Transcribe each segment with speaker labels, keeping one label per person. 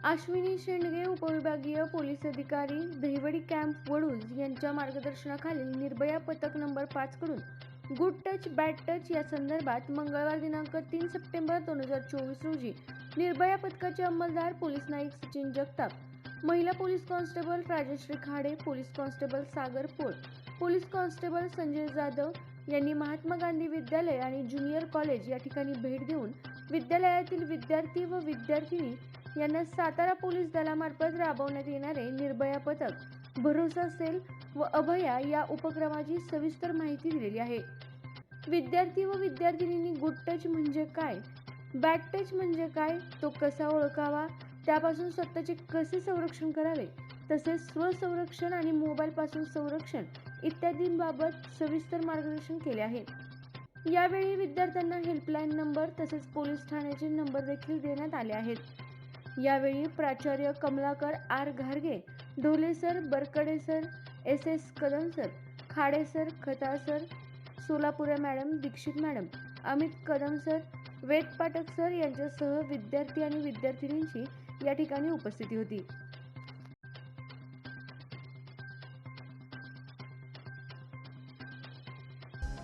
Speaker 1: अश्विनी शेंडगे उपविभागीय पोलीस अधिकारी दहिवडी कॅम्प वडूज यांच्या मार्गदर्शनाखाली निर्भया पथक नंबर पाच कडून गुड टच बॅड टच या संदर्भात मंगळवार दिनांक तीन सप्टेंबर दोन हजार चोवीस रोजी निर्भया पथकाचे अंमलदार पोलीस नाईक सचिन जगताप महिला police constable Rajshree Khade police constable Sagar Pol police constable Sanjay Jadhav यांनी महात्मा गांधी विद्यालय आणि ज्युनियर कॉलेज या ठिकाणी भेट देऊन विद्यालयातील विद्यार्थी व विद्यार्थिनी यांना सातारा पोलीस दलामार्फत राबवण्यात येणारे निर्भया पथक भरोसा सेल व अभया या उपक्रमाची सविस्तर माहिती दिलेली आहे. विद्यार्थी व विद्यार्थिनींनी गुड टच म्हणजे काय? बॅड टच म्हणजे काय? तो कसा ओळखावा? त्यापासून स्वतःचे कसे संरक्षण करावे? तसेच स्वसंरक्षण आणि मोबाईलपासून संरक्षण इत्यादींबाबत सविस्तर मार्गदर्शन केले आहे. यावेळी विद्यार्थ्यांना हेल्पलाईन नंबर तसेच पोलीस ठाण्याचे नंबर देखील देण्यात आले आहेत. यावेळी प्राचार्य Kamalakar R घारगे Dhole sir Barkade sir S S Kadam sir Khade sir Khata sir Solapure madam Dixit madam Amit Kadam sir Ved Pathak sir यांच्यासह विद्यार्थी आणि विद्यार्थिनींची या ठिकाणी उपस्थिती होती.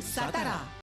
Speaker 2: सातारा